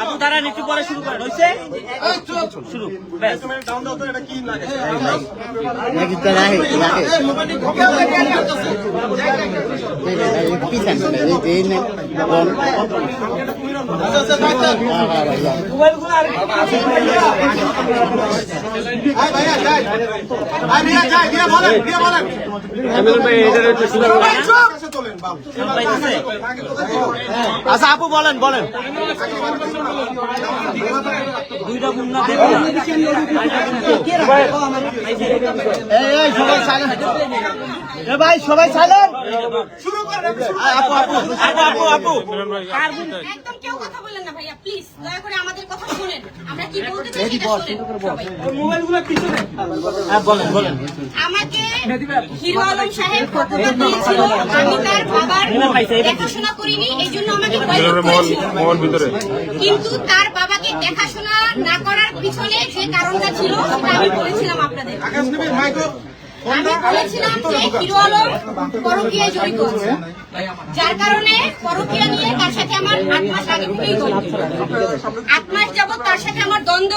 আপু দাঁড়ান একটু পরে শুরু করেন। হয়েছে শুরু? আচ্ছা আপু বলেন বলেন। দুইটা সবাই সাইলেন্ট ভাই সবাই সাইলেন্ট আপু আপু আপু আপু আপু একদম কেউ কথা বলেন না ভাইয়া প্লিজ দয়া করে আমাদের কথা শুনেন আমরা কি বলতে। হ্যাঁ বলেন বলেন আমাকে হিরো আলম সাহেব দিয়েছিল আমি তার বাবার দেখাশোনা করিনি এই জন্য আমাকে করেছিল ভিতরে কিন্তু তার বাবাকে দেখাশোনা না করার পিছনে যে কারণটা ছিল, সেটা আমি বলেছিলাম আপনাদের। আমি বলেছিলাম যে হিরো আলম পরকীয়ায় জড়িত আছে। যার কারণে পরকিয়া নিয়ে তার সাথে আমার আট মাস আগে থেকেই দ্বন্দ্ব। আট মাস যাবত তার সাথে আমার দ্বন্দ্ব,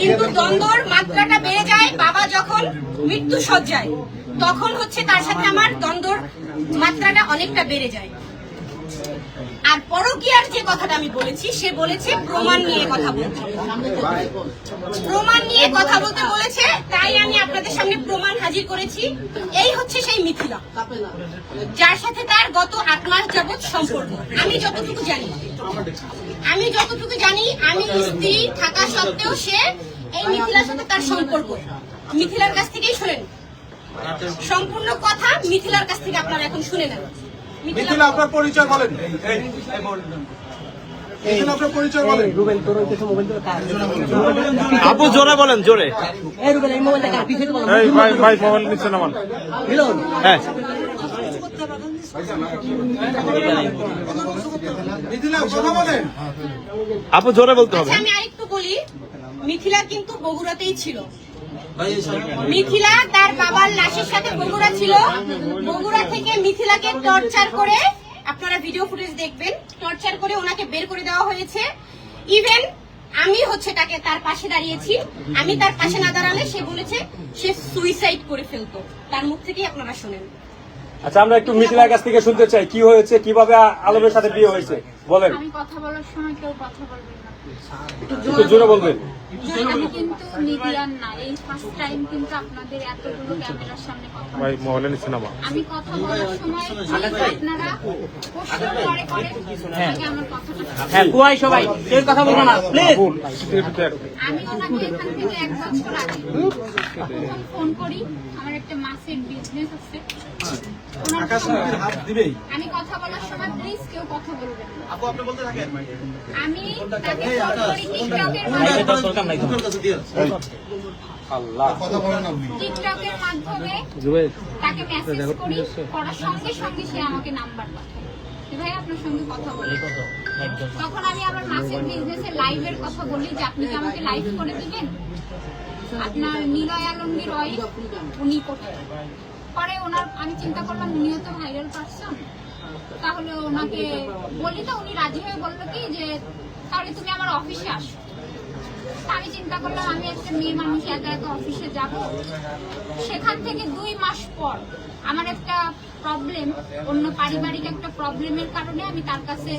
কিন্তু দ্বন্দ্বর মাত্রাটা বেড়ে যায় বাবা যখন মৃত্যু সজ্জায় তখন হচ্ছে তার সাথে আমার দ্বন্দ্বর মাত্রাটা অনেকটা বেড়ে যায়। আর পরকীয়ার যে কথাটা আমি বলেছি, সে বলেছে প্রমাণ নিয়ে কথা বলতে। প্রমাণ নিয়ে কথা বলতে বলেছে, তাই আমি আপনাদের সামনে প্রমাণ হাজির করেছি। এই হচ্ছে সেই মিথিলা, যার সাথে তার গত আট মাস যাবৎ সম্পর্ক। আমি যতটুকু জানি, আমি যতটুকু জানি, আমি স্ত্রী থাকা সত্ত্বেও সে এই মিথিলার সাথে তার সম্পর্ক। মিথিলার কাছ থেকেই শোনেন। সম্পূর্ণ কথা মিথিলার কাছ থেকে আপনারা এখন শুনে নেন। মিথিলা আপনার পরিচয় বলেন। মিথিলা আপনার পরিচয় বলেন। আপু জোরে বলেন জোরে। এই ভাই ভাই মোবাইল নিচ্ছে নামান। হ্যাঁ। মিথিলা কথা বলেন। আপু জোরে বলতে হবে। আচ্ছা আমি আরেকটু বলি। মিথিলা কিন্তু বগুড়াতেই ছিল। মিথিলা তার বাবার লাশের সাথে বগুড়া ছিল। বগুড়া থেকে মিথিলাকে টর্চার করে আপনারা ভিডিও ফুটেজ দেখবেন টর্চার করে ওনাকে বের করে দেওয়া হয়েছে। ইভেন আমি হচ্ছে তাকে তার পাশে দাঁড়িয়েছি। আমি তার পাশে না দাঁড়ালে সে বলেছে সে সুইসাইড করে ফেলতো। তার মুখ থেকেই আপনারা শোনেন। আচ্ছা আমরা একটু মিথিলার কাছ থেকে শুনতে চাই কি হয়েছে কীভাবে আলমের সাথে বিয়ে হয়েছে? বলেন। আমি কথা বলার সময় কেউ কথা বলবে একটু জোরে বলবেন। আমি কিন্তু মিডিয়ার না এই ফার্স্ট টাইম কিন্তু আপনাদের এতগুলো ক্যামেরার সামনে কথা ভাই বলছি। মোবাইলে আমি কথা বলার সময় আপনারা করে করে আমার কথাটা হ্যাঁ কুয়াই সবাই কেউ কথা বলব না প্লিজ ভুল একটু দেখ। আমি ওনাকে এখান থেকে এক বছর আগে ফোন করি আমার একটা মাছের বিজনেস আছে। দিবেই। আমি কথা বলার সময় প্লিজ কেউ কথা বলবেন আপু আপনি বলতে থাকেন। আমি তাকে টিকটকের মাধ্যমে তাকে মেসেজ করি করার সঙ্গে সঙ্গে সে আমাকে নাম্বার পাঠায়। ভাই আপনার সঙ্গে কথা বলি। তখন আমি আবার মাসের বিজনেসে লাইভের কথা বলি যে আপনি কি আমাকে লাইভ করে দিবেন? আপনার নিলয় আলমগীর রয় উনি কোথায়? পরে ওনার, আমি চিন্তা করলাম, উনিও তো ভাইরাল পারসন। তাহলে ওনাকে বলি তো, উনি রাজি হয়ে বলল কি যে, তাহলে তুমি আমার অফিসে আসো। আমি চিন্তা করলাম, আমি একটা মেয়ে মানুষ, একা একা অফিসে যাব। সেখান থেকে দুই মাস পর আমার একটা প্রবলেম অন্য পারিবারিক একটা প্রবলেমের কারণে আমি তার কাছে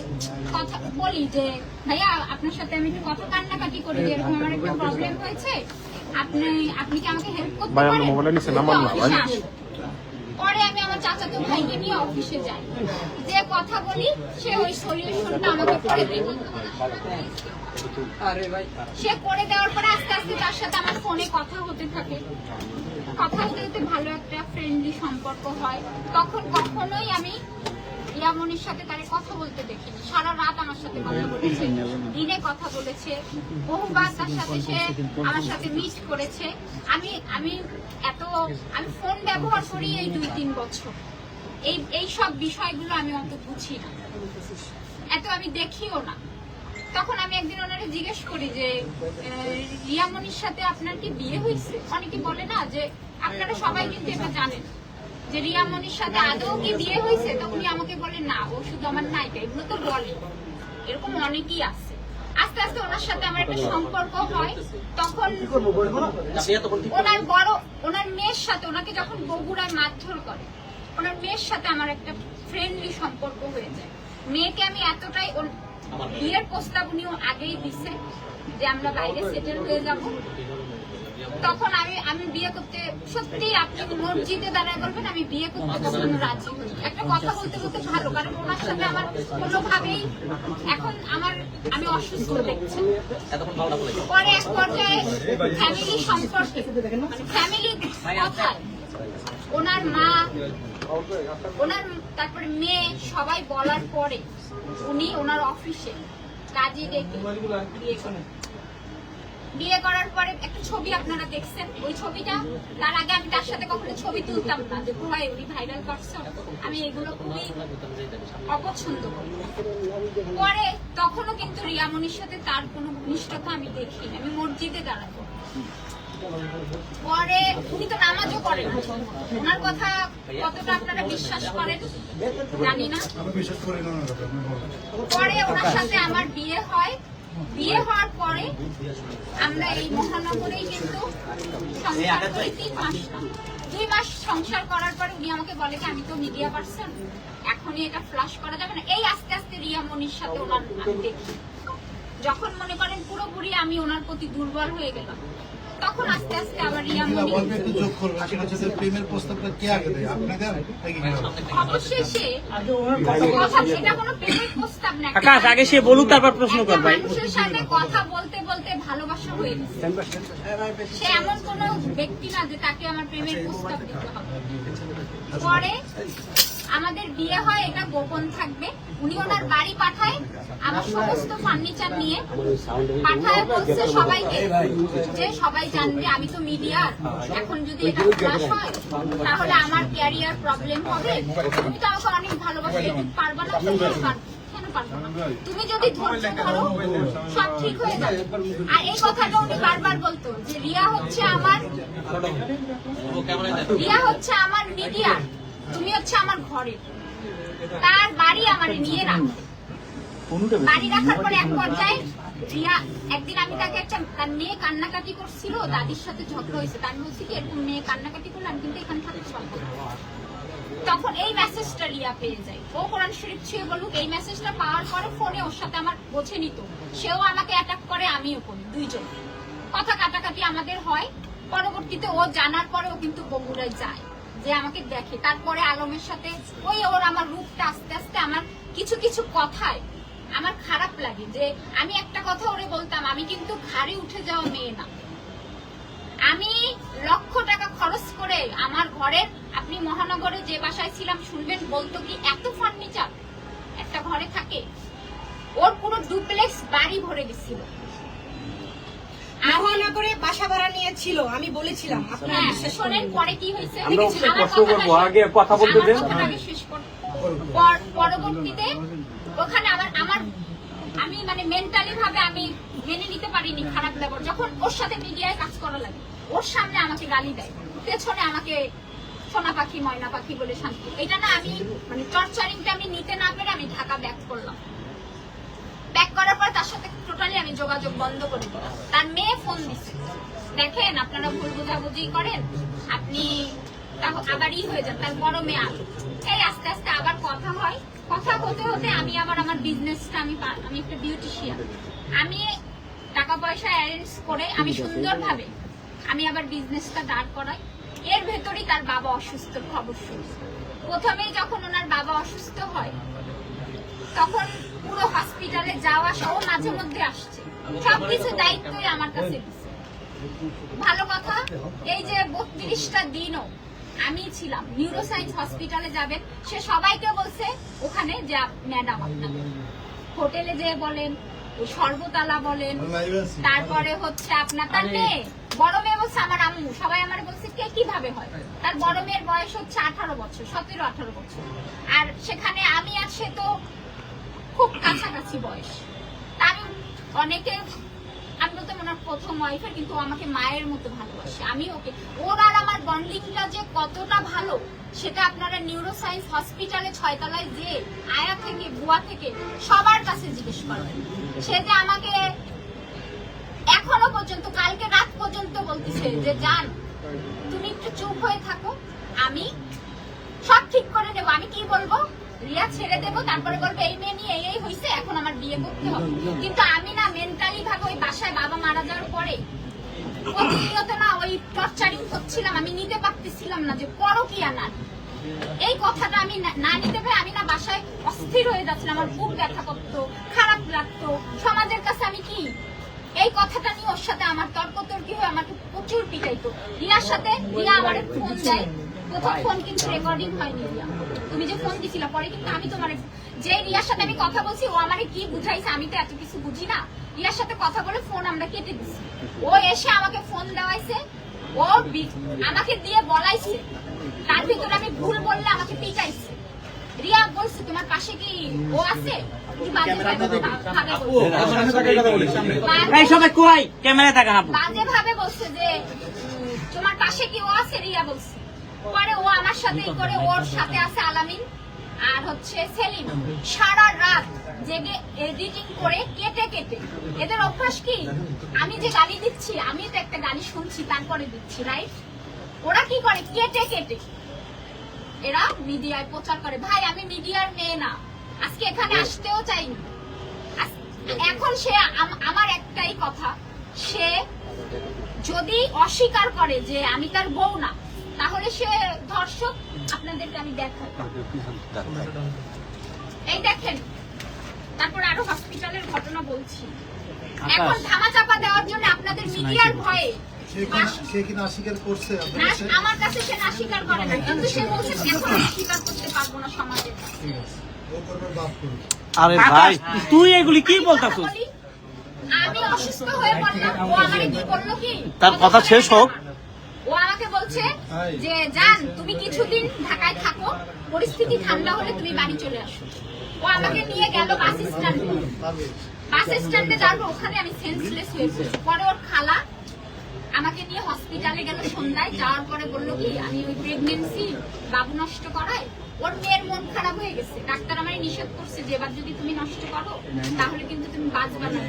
কথা বলি যে, ভাইয়া, আপনার সাথে আমি একটু কথা কান্নাকাটি করি, যে এরকম আমার একটা প্রবলেম হয়েছে। আপনি আপনি কি আমাকে হেল্প করতে ভাই, আমরা পারেন? মোবাইলে নিচে নামান না, ভাই। পরে আমি আমার চাচাতো ভাইকে নিয়ে অফিসে যাই। যে কথা বলি সে ওই সলিউশনটা আমাকে করে দেয় সে করে দেওয়ার পরে আস্তে আস্তে তার সাথে আমার ফোনে কথা হতে থাকে। কথা হতে হতে ভালো একটা ফ্রেন্ডলি সম্পর্ক হয়। তখন কখনোই আমি ইয়ামনির সাথে তারে কথা বলতে দেখিনি। সারা রাত আমার সাথে কথা বলেছে। দিনে কথা বলেছে। বহুবার তার সাথে সে আমার সাথে মিট করেছে। আমি আমি এত আমি ফোন ব্যবহার করি এই দুই তিন বছর। এই এই সব বিষয়গুলো আমি অত বুঝি না। এত আমি দেখিও না। তখন আমি একদিন ওনারে জিজ্ঞেস করি যে রিয়ামনির সাথে আপনার কি বিয়ে হয়েছে? অনেকে বলে না যে আপনারা সবাই কিন্তু এটা জানেন। যে রিয়ামনির সাথে আদৌ কি বিয়ে হয়েছে তো উনি আমাকে বলে না ও শুধু আমার নায়িকা এগুলো তো বলে। এরকম অনেকেই আছে। আস্তে আস্তে ওনার সাথে আমার একটা সম্পর্ক হয়। তখন ওনার বড় ওনার মেয়ের সাথে ওনাকে যখন বগুড়ায় মারধর করে ওনার মেয়ের সাথে আমার একটা ফ্রেন্ডলি সম্পর্ক হয়ে যায় মেয়েকে আমি এতটাই ওর বিয়ের প্রস্তাব উনিও আগেই দিছে যে আমরা বাইরে সেটেল হয়ে যাব। তখন আমি আমি বিয়ে করতে সত্যি আপনি মসজিদে দাঁড়ায় বলবেন আমি বিয়ে করতে কখনো রাজি হই একটা কথা বলতে বলতে ভালো কারণ ওনার সাথে আমার কোনোভাবেই এখন আমার আমি অসুস্থ দেখছি। পরে এক পর্যায়ে ফ্যামিলি সম্পর্কে মানে ফ্যামিলি কথায় ওনার মা ওনার তারপরে মেয়ে সবাই বলার পরে উনি ওনার অফিসে কাজে ডেকে বিয়ে করেন। বিয়ে করার পরে একটা ছবি আপনারা দেখছেন। ওই ছবিটা তার আগে আমি তার সাথে কখনো ছবি তুলতাম না। যে ভাই উনি ভাইরাল পারসন আমি এগুলো খুবই অপছন্দ করি। পরে তখনও কিন্তু রিয়ামনির সাথে তার কোনো ঘনিষ্ঠতা আমি দেখি আমি মসজিদে দাঁড়াবো পরে উনি তো নামাজও করেন ওনার কথা কতটা আপনারা বিশ্বাস করেন জানি না। পরে ওনার সাথে আমার বিয়ে হয়। বিয়ে হওয়ার পরে আমরা এই মহানগরেই কিন্তু সংসার করি তিন মাস। দুই মাস সংসার করার পরে উনি আমাকে বলে যে, আমি তো মিডিয়া পার্সন এখনই এটা ফ্লাশ করা যাবে না। এই আস্তে আস্তে রিয়া মনির সাথে ওনার আমি দেখি। যখন মনে করেন পুরোপুরি আমি ওনার প্রতি দুর্বল হয়ে গেলাম তখন আস্তে আস্তে আবার রিয়া একটু যোগ করবেন সেটা হচ্ছে প্রেমের প্রস্তাবটা কে আগে দেয়? আপনি দেন নাকি কেউ? কথা সেটা কোনো প্রেমের প্রস্তাব না আকাশ আগে সে বলুক তারপর প্রশ্ন কর একটা মানুষের সাথে কথা বলতে বলতে ভালোবাসা হয়ে গেছে। সে এমন কোন ব্যক্তি না যে তাকে আমার প্রেমের প্রস্তাব দিতে হবে। পরে আমাদের বিয়ে হয়, এটা গোপন থাকবে। উনি ওনার বাড়ি পাঠায়, আমার সমস্ত ফার্নিচার নিয়ে পাঠায় বলছে সবাইকে যে সবাই জানবে, আমি তো মিডিয়ার এখন যদি এটা ফ্লাশ হয়, তাহলে আমার ক্যারিয়ার প্রবলেম হবে। তুমি তো আমাকে অনেক ভালোবাসো, এটা পারবা? না না? তুমি যদি ধৈর্য ধরো, সব ঠিক হয়ে যাবে। আর এই কথাটা উনি বারবার বলতো যে রিয়া হচ্ছে আমার রিয়া হচ্ছে আমার মিডিয়া তুমি হচ্ছে আমার ঘরে। তার বাড়ি আমার নিয়ে রাখে। বাড়ি রাখার পরে এক পর্যায়ে রিয়া একদিন আমি তাকে একটা তার মেয়ে কান্নাকাটি করছিল দাদির সাথে ঝগড়া হয়েছে তার বলছি কি এরকম মেয়ে কান্নাকাটি করলে আমি কিন্তু এখানে থাকতে পারব তখন এই মেসেজটা রিয়া পেয়ে যায়। ও কোরআন শরীফ ছুঁয়ে বলুক এই মেসেজটা পাওয়ার পরে ফোনে ওর সাথে আমার বোঝে নিত। সেও আমাকে অ্যাটাক করে আমিও করি দুইজন। কথা কাটাকাটি আমাদের হয়। পরবর্তীতে ও জানার পরে ও কিন্তু বগুড়ায় যায়। যে আমাকে দেখে। তারপরে আলমের সাথে ওই ওর আমার রূপটা আস্তে আস্তে আমার কিছু কিছু কথায় আমার খারাপ লাগে যে আমি একটা কথা ওরে বলতাম, আমি কিন্তু ঘাড়ে উঠে যাওয়া মেয়ে না। আমি লক্ষ টাকা খরচ করে আমার ঘরের, আপনি মহানগরে যে বাসায় ছিলাম শুনবেন, বলতো কি এত ফার্নিচার একটা ঘরে থাকে, ওর পুরো ডুপ্লেক্স বাড়ি ভরে গেছিল। মহানগরে বাসা ভাড়া নিয়েছিল আমি বলেছিলাম আপনারা হ্যাঁ, বিশ্বাস করেন। পরে কি হয়েছে? আমরা ওকে আমার প্রশ্ন কথাটা করব, শেষ- আগে কথা বলতে দেন। কথাটা আগে শেষ করো। পর- পরবর্তীতে ওখানে আমার আমার আমি মানে মেন্টালি ভাবে আমি মেনে নিতে পারিনি খারাপ ব্যবহার। যখন ওর সাথে মিডিয়ায় কাজ করা লাগে ওর সামনে আমাকে গালি দেয়। পেছনে আমাকে সোনা পাখি ময়না পাখি বলে শান্তি। এটা না আমি মানে টর্চারিংটা আমি নিতে না পেরে আমি ঢাকা ব্যাক করলাম। ব্যাক করার পর সাথে টোটালি আমি যোগাযোগ বন্ধ করে দিলাম। তার মেয়ে ফোন দিছে। দেখেন আপনারা ভুল বোঝাবুঝি করেন। আপনি আবার ই হয়ে যান। তার বড় মেয়ে আলো। এই আস্তে আস্তে আবার কথা হয়। কথা হতে হতে আমি আবার আমার বিজনেসটা আমি আমি একটা বিউটিশিয়ান আমি টাকা পয়সা অ্যারেঞ্জ করে আমি সুন্দরভাবে আমি আবার বিজনেসটা দাঁড় করাই। এর ভেতরেই তার বাবা অসুস্থ খবর শুনি প্রথমেই যখন ওনার বাবা অসুস্থ হয় তখন পুরো হসপিটালে যাওয়া সহ মাঝে মধ্যে আসছে। সবকিছু দায়িত্বই আমার কাছে ভালো কথা এই যে বত্রিশটা দিনও আমি ছিলাম নিউরো সায়েন্স হসপিটালে যাবেন সে সবাইকে বলছে ওখানে যে ম্যাডাম আপনাদের হোটেলে যে বলেন সর্বতলা বলেন তারপরে হচ্ছে আপনার তার মেয়ে বড় মেয়ে বলছে আমার আম্মু সবাই আমার বলছে কে কীভাবে হয়? তার বড় মেয়ের বয়স হচ্ছে আঠারো বছর সতেরো আঠারো বছর। আর সেখানে আমি আর সে তো খুব কাছাকাছি বয়স। আমি অনেকে, আমি মনে হয় প্রথম ওয়াইফের কিন্তু আমাকে মায়ের মতো ভালোবাসে। আমি ওকে, ওর আর আমার বন্ডিংটা যে কতটা ভালো, সেটা আপনারা নিউরো সায়েন্স হসপিটালে ছয়তলায় যে আয়া থেকে, বুয়া থেকে সবার কাছে জিজ্ঞেস করবেন সে যে আমাকে এখনও পর্যন্ত, কালকে রাত পর্যন্ত বলতেছে যে, জান, তুমি একটু চুপ হয়ে থাকো। আমি সব ঠিক করে নেব। আমি কি বলব? রিয়া ছেড়ে দেবো, তারপরে বলব, এই মেয়ে নিয়ে এই হয়েছে এখন আমার বিয়ে করতে হবে। কিন্তু আমি না মেন্টালি ভাবে ওই বাসায় বাবা মারা যাওয়ার পরে প্রতিনিয়ত না ওই টর্চারিং হচ্ছিলাম আমি নিতে পারতেছিলাম না যে করো কি আনার এই কথাটা আমি না- নিতে পারে, আমি না বাসায় অস্থির হয়ে যাচ্ছিলাম, আমার বুক ব্যথা করতো, খারাপ লাগতো। সমাজের কাছে আমি কি? এই কথাটা নিয়ে ওর সাথে আমার তর্ক তর্কি হয়ে আমাকে প্রচুর পিটাইতো। রিয়ার সাথে রিয়া আমার ফোন দেয়। প্রথম ফোন কিন্তু রেকর্ডিং হয়নি রিয়া। তুমি যে ফোন দিছিলা পরে কিন্তু আমি তোমার যে রিয়ার সাথে আমি কথা বলছি ও আমারে কি বুঝাইছে আমি তো এত কিছু বুঝি না। রিয়ার সাথে কথা বলে ফোন আমরা কেটে দিছি। ও এসে আমাকে ফোন দেওয়াইছে ও আমাকে দিয়ে বলাইছে তার ভিতরে আমি ভুল বললে আমাকে পিটাইছে। রিয়া বলছে তোমার পাশে কি ও আছে? কি বাজে ভাবে- ভাবে বলছে। এই সবাই কই? ক্যামেরা তাকান আপু। বাজে ভাবে বলছে যে তোমার পাশে কি ও আছে? রিয়া বলছে। পরে ও আমার সাথে করে ওর সাথে আছে আলামিন আর হচ্ছে সেলিম। সারা রাত জেগে এডিটিং করে কেটে কেটে। এদের অভ্যাস কি? আমি যে গালি দিচ্ছি আমি তো একটা গালি শুনছি, তারপরে দিচ্ছি রাইট ওরা কি করে? কেটে কেটে। এরা মিডিয়ায় প্রচার করে। ভাই, আমি মিডিয়ার মেয়ে না। আজকে এখানে আসতেও চাইনি। এখন সে আম- আমার একটাই কথা। সে যদি অস্বীকার করে যে আমি তার বউ না তাহলে সে ধর্ষক আপনাদেরকে আমি দেখাই। এই দেখেন তারপর আরও হসপিটালের ঘটনা বলছি। এখন ধামা চাপা দেওয়ার জন্য আপনাদের মিডিয়ার ভয়ে সে কি না স্বীকার করছে? আপনার না, কাছে? আমার কাছে সে না স্বীকার করে না কিন্তু সে বলছে এখন স্বীকার করতে পারব না সমাজের কাছে। ঠিক আছে। ও করবে বাপ করবে। আরে ভাই তুই এগুলি কি বলতাছিস? বলি, আমি অসুস্থ হয়ে পড়লাম ও আমাকে কি বলল কি? তার কথা শেষ হোক। আমাকে বলছে যে জান তুমি কিছুদিন ঢাকায় থাকো পরিস্থিতি ঠান্ডা হলে তুমি বাড়ি চলে আসো। ও আমাকে নিয়ে গেল বাস স্ট্যান্ডে। বাস স্ট্যান্ডে যাব ওখানে আমি সেন্সলেস হয়ে পড়ছি। পরে ওর খালা আমাকে নিয়ে হসপিটালে গেল সন্ধ্যায়। যাওয়ার পরে বলল কি আমি ওই প্রেগনেন্সি বাবু নষ্ট করায় ওর মেয়ের মন খারাপ হয়ে গেছে। ডাক্তার আমার নিষেধ করছে যে এবার যদি তুমি নষ্ট করো তাহলে কিন্তু তুমি বাঁচবা না।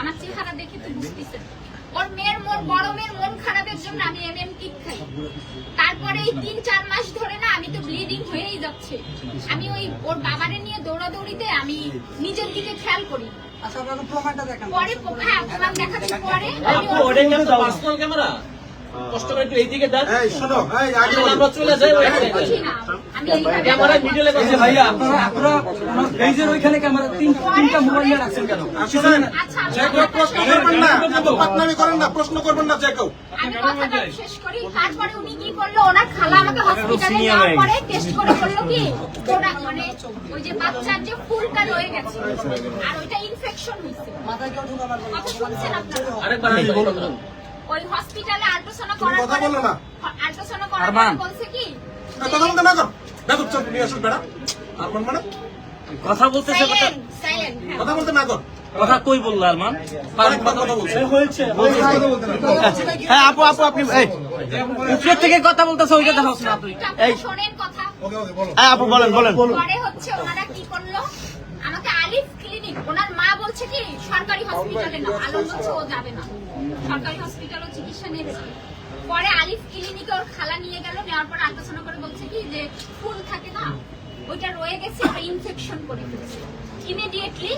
আমার চেহারা দেখে তো বুঝতেছেন ওর মেয়ের মন বড় মেয়ের মন খারাপের জন্য আমি এম এম কিট খাই। তারপরে এই তিন চার মাস ধরে না আমি তো ব্লিডিং হয়েই যাচ্ছে। আমি ওই ওর বাবারে নিয়ে দৌড়াদৌড়িতে আমি নিজের দিকে খেয়াল করি। পরে হ্যাঁ প্রমাণ দেখাচ্ছি পরে। আমি ওর- কষ্ট করে একটু এইদিকে দেন। আমরা চলে যাই ওইখানে। ক্যামেরা মিডলে বসে ভাইয়া। শুনেন আচ্ছা আমি যে কেউ প্রশ্ন করবেন না এত পাকনামি করেন না প্রশ্ন করবেন না যে কেউ। আমি কথাটা শেষ করি। তারপরে উনি কি করল? ওনার খালা আমাকে হসপিটালে যাওয়ার পরে টেস্ট করে বলল কি ওরা মানে ওই যে বাচ্চার যে ফুলটা রয়ে গেছে আর ওইটা ইনফেকশন হয়েছে। কথা শুনছেন আপনারা? আরেকবার আমি ওই হসপিটালে আল্ট্রাসাউন্ড করার কথা পরে বলল না। আল্ট্রাসাউন্ড করার আরমান। বলছে কি না, কথা বলতে না কর। বেদব চল নিয়ে আসুন বেড়া। আর মানে? কথা বলতেছে কথা সাইলেন্ট সাইলেন্ট কথা বলতে না কর। কথা কই বলল আরমান? কথা বলছে। হ্যাঁ আপু আপু আপনি এই উপরের থেকে কথা বলতেছে ওইটা দেখাও। না তুই এই। শোনেন কথা। ওকে ওকে বলো। হ্যাঁ আপু বলেন বলেন। পরে হচ্ছে ওনারা কি করল? আমাকে আলিফ ক্লিনিক, ওনার মা বলছে কি, সরকারি হসপিটালে না, আলম বলছে যাবে না। সরকারি হসপিটালও চিকিৎসা নেবে না। পরে আলিফ ক্লিনিকে ওর খালা নিয়ে গেল, নেওয়ার পর আলোচনা করে বলছে কি যে ফুল থাকে না, ওইটা রয়ে গেছে, ওটা ইনফেকশন করে ফেলছে। ইমিডিয়েটলি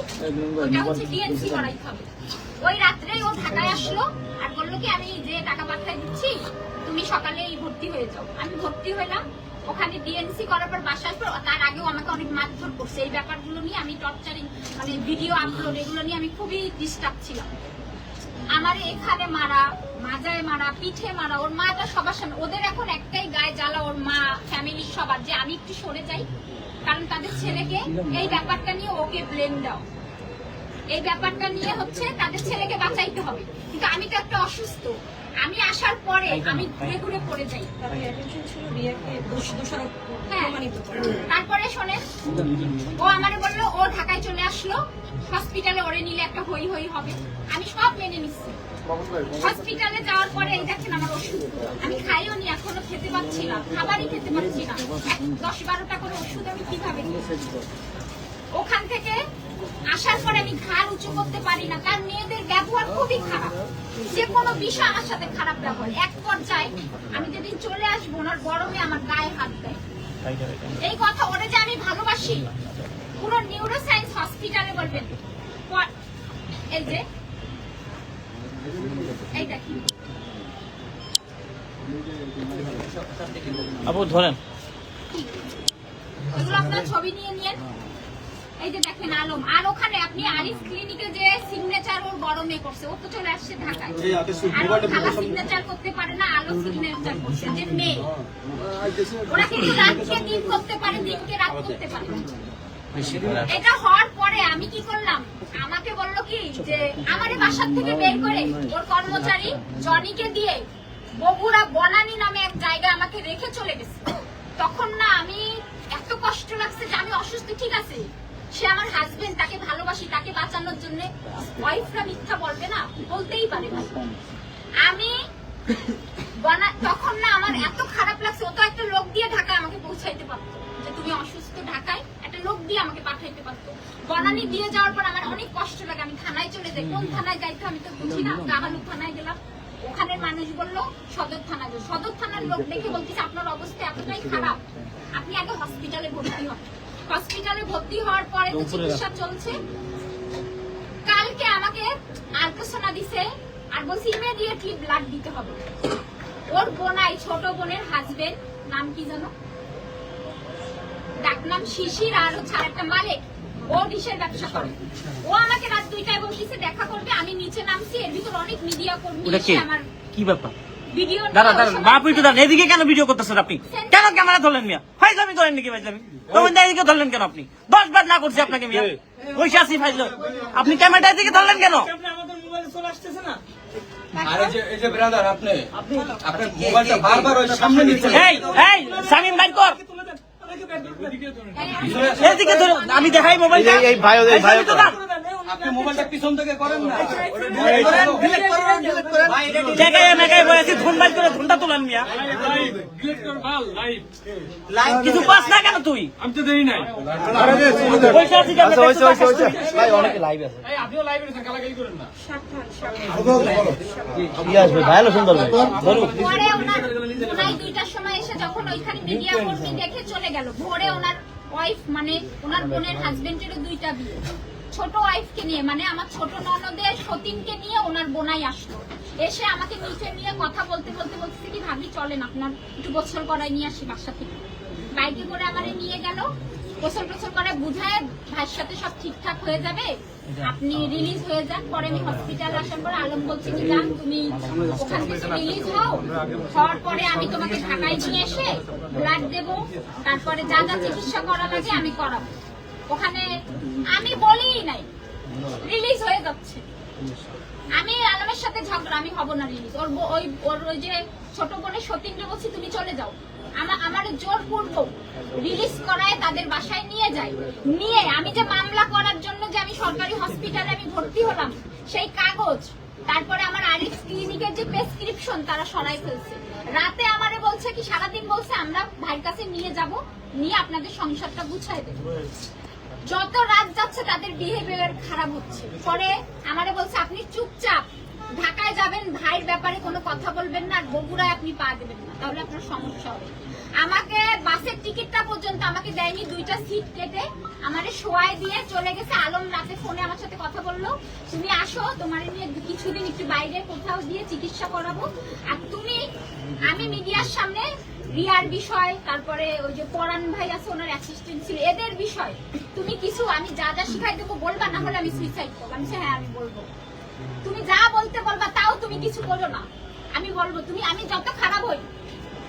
ওটা হচ্ছে ডিএনসি করাইতে হবে। ওই রাত্রেই ও ঢাকায় আসলো আর বলল কি, আমি যে টাকা পাঠাই দিচ্ছি, তুমি সকালেই ভর্তি হয়ে যাও। আমি ভর্তি হলাম ওখানে ডিএনসি করার পর বাসার পর তার আগেও আমাকে অনেক মারধর করছে। এই ব্যাপারগুলো নিয়ে আমি টর্চারিং মানে ভিডিও আপলোড এগুলো নিয়ে আমি খুবই ডিস্টার্ব ছিলাম। আমার এখানে মারা, মাজায় মারা, পিঠে মারা, ওর মাটা সবার সামনে, ওদের এখন একটাই গায়ে জ্বালা, ওর মা ফ্যামিলির সবার। যে আমি একটু সরে যাই, কারণ তাদের ছেলেকে এই ব্যাপারটা নিয়ে ওকে ব্লেম দাও। এই ব্যাপারটা নিয়ে হচ্ছে তাদের ছেলেকে বাঁচাইতে হবে। কিন্তু আমি তো একটা অসুস্থ। আমি আসার পরে আমি ঘুরে ঘুরে পড়ে যাই। হ্যাঁ। তারপরে শোনে ও আমারে বলল ও ঢাকায় চলে আসলো। হসপিটালে ওরে নিলে একটা হই হই হবে। আমি সব মেনে নিচ্ছি হসপিটালে যাওয়ার পরে এই দেখেন আমার ওষুধ। আমি খাইও নি এখনও খেতে পাচ্ছি না। খাবারই খেতে পাচ্ছি না। দশ বারোটা করে ওষুধ আমি কীভাবে ওখান থেকে আসার পরে আমি ঘাড় উঁচু করতে পারি না। কারণ মেয়েদের ব্যবহার খুবই খারাপ। যে কোনো বিষয় আমার সাথে খারাপ ব্যবহার। এক পর্যায়ে আমি যেদিন চলে আসব ওনার গরমে আমার গায়ে হাত দেয়। এই কথা ওরা যে আমি ভালোবাসি পুরো নিউরো সায়েন্স হসপিটালে বলবেন। এই যে এই দেখি। আপু ধরেন। এগুলো আপনার ছবি নিয়ে নিয়ে এই যে দেখেন আলম আর ওখানে আপনি আরিফ ক্লিনিকে যে সিগনেচার ওর গরমে করছে ও তো চলে আসছে ঢাকায়। খালা সিগনেচার করতে পারে না আলো সিগনেচার করছে যে মেয়ে। ওরা কিন্তু রাতকে দিন করতে পারে দিনকে রাত করতে পারে। এটা হওয়ার পরে আমি কি করলাম? আমাকে বলল কি যে আমারে বাসার থেকে বের করে ওর কর্মচারী জনিকে দিয়ে বগুড়া বনানী নামে এক জায়গায় আমাকে রেখে চলে গেছে। তখন না আমি এত কষ্ট লাগছে যে আমি অসুস্থ ঠিক আছে? সে আমার হাজবেন্ড তাকে ভালোবাসি, তাকে বাঁচানোর জন্য ওয়াইফরা মিথ্যা বলবে না? বলতেই পারে আমি তখন না আমার এত খারাপ লাগছে, ও তো একটা লোক দিয়ে ঢাকায় আমাকে পৌঁছাইতে পারতো। যে তুমি অসুস্থ ঢাকায়, একটা লোক দিয়ে আমাকে পাঠাইতে পারতো। বনানি দিয়ে যাওয়ার পর আমার অনেক কষ্ট লাগে, আমি থানায় চলে যাই। কোন থানায় যাইতো আমি তো বুঝি না কামালু থানায় গেলাম। ওখানের মানুষ বলল, সদর থানা সদর থানার লোক দেখে বলতেছে, আপনার অবস্থা এতটাই খারাপ। আপনি আগে হসপিটালে ভর্তি হন। হসপিটালে ভর্তি হওয়ার পরে তো চিকিৎসা চলছে। কালকে আমাকে আলট্রাসোনা দিছে আর বলছি ইমিডিয়েটলি ব্লাড দিতে হবে। ওর বোনাই ছোট বোনের হাজবেন্ড নাম কি জানো? ডাক নাম শিশির আর হচ্ছে আরেকটা মালিক। ও ডিশের ব্যবসা করে। ও আমাকে রাত দুইটায় বলতেছে দেখা করবে আমি নিচে নামছি এর ভিতর অনেক মিডিয়া কর্মী আমার কি ব্যাপার? ভিডিও দাঁড়া দাঁড়া বাপ একটু দাঁড়ান এদিকে কেন ভিডিও করতেছেন আপনি? কেন ক্যামেরা ধরলেন মিয়া? ফাইজলামি করেন নাকি ফাইজলামি? তখন এদিকে ধরলেন কেন আপনি? দশ বার না করছি আপনাকে মিয়া। বসে আছি ফাইজল আপনি ক্যামেরাটা এদিকে ধরলেন কেন? আমাদের মোবাইলে চলে আসতেছে না? আর এই যে এই যে ব্রাদার আপনি আপনার মোবাইলটা বারবার ওই সামনে নিচ্ছেন এই এই সামিম বাইর কর। তুলে দেন ওদেরকে ব্যাগ করে। দিন। এদিকে ধরো আমি দেখাই ভাই আপনি মোবাইলটা পিছন থেকে করেন না। বলেছি ধুন করে ধুনটা তুলেন মিয়া। কিছু পাস না কেন তুই? আমি তো দেরি নাই। বসে আছি কেন দেখতে পাচ্ছিস তুই? পরে ওনার ওনাই দুইটার সময় এসে যখন ওইখানে মিডিয়া কর্মী দেখে চলে গেল ভোরে ওনার ওয়াইফ মানে ওনার বোনের হাজবেন্ডেরও দুইটা বিয়ে। ছোট ওয়াইফকে নিয়ে মানে আমার ছোট ননদের সতীনকে নিয়ে ওনার বোনাই আসলো। এসে আমাকে নিচে নিয়ে কথা বলতে বলতে বলতেছে কি ভাবি চলেন আপনার একটু গোসল করায় নিয়ে আসি বাসা থেকে। বাইকে করে আমারে নিয়ে গেল। গোসল টোসল করে বুঝায় ভাইয়ের সাথে সব ঠিকঠাক হয়ে যাবে। আপনি রিলিজ হয়ে যান পরে আমি হসপিটাল আসার পর আলম বলছে কি যান তুমি ওখান থেকে রিলিজ হও। হওয়ার পরে আমি তোমাকে ঢাকায় নিয়ে এসে ব্লাড দেব। তারপরে যা যা চিকিৎসা করা লাগে আমি করাবো। ওখানে আমি বলিই নাই। রিলিজ হয়ে যাচ্ছে। আমি আলমের সাথে ঝগড়া, আমি হব না রিলিজ ওর ওই ওর ওই যে ছোট বোনের সতীন্দ্র বলছি, তুমি চলে যাও। আমার আমার জোর পূর্ব রিলিজ করায় তাদের বাসায় নিয়ে যায় নিয়ে আমি যে মামলা করার জন্য যে আমি সরকারি হসপিটালে আমি ভর্তি হলাম, সেই কাগজ। তারপরে আমার আরিফ ক্লিনিকের যে প্রেসক্রিপশন তারা সরাই ফেলছে। রাতে আমারে বলছে কি, সারাদিন বলছে, আমরা ভাইয়ের কাছে নিয়ে যাব, নিয়ে আপনাদের সংসারটা গুছাই দেবো। যত রাত যাচ্ছে তাদের বিহেভিয়ার খারাপ হচ্ছে। পরে আমারে বলছে, আপনি চুপচাপ ঢাকায় যাবেন, ভাইয়ের ব্যাপারে কোনো কথা বলবেন না বগুড়ায় আপনি পা দেবেন না, তাহলে আপনার সমস্যা হবে। আমাকে বাসের টিকিটটা পর্যন্ত আমাকে দেয়নি, দুইটা সিট কেটে আমারে শোয়াই দিয়ে চলে গেছে। আলম রাতে ফোনে আমার সাথে কথা বলল, তুমি আসো, তোমার নিয়ে কিছুদিন একটু বাইরে কোথাও দিয়ে চিকিৎসা করাবো। আর তুমি, আমি মিডিয়ার সামনে রিয়ার বিষয়, তারপরে ওই যে পরাণ ভাই আছে, ওনার অ্যাসিস্ট্যান্ট ছিল। এদের বিষয়। তুমি কিছু, আমি যা যা শিখাই দেবো বলবা, না হলে আমি সুইসাইড করব। আমি হ্যাঁ আমি বলব। তুমি যা বলতে বলবা, তাও তুমি কিছু বলো না। আমি বলব, তুমি, আমি যত খারাপ হই,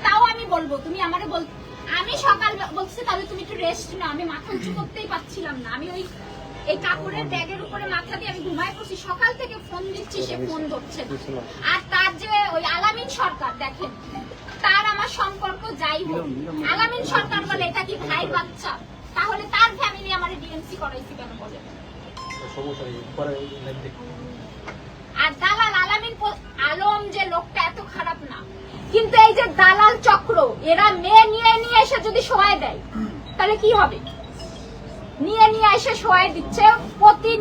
তাও আমি বলব। তুমি আমারে বল আমি সকাল বলছি, তাহলে তুমি একটু রেস্ট নাও। আমি মাথা উঁচু করতেই পারছিলাম না। আমি ওই, এই কাপড়ের ব্যাগের উপরে মাথা দিয়ে আমি ঘুমায় পড়ছি। সকাল থেকে ফোন দিচ্ছি, সে ফোন ধরছে আর তার যে ওই আলামিন সরকার, দেখেন তার আমার সম্পর্ক যাই হোক। আলামিন সরকার বলে এটা কি ভাই বাচ্চা? তাহলে তার ফ্যামিলি আমার ডিএনসি করাইছি কেন বলে? আর দালাল আলামিন আলম যে লোকটা এত খারাপ না। কিন্তু এই যে দালাল চক্র এরা মেয়ে নিয়ে নিয়ে এসে যদি সহায় দেয় তাহলে কি হবে? নিয়ে নিয়ে এসে সহায় দিচ্ছে প্রত্যেক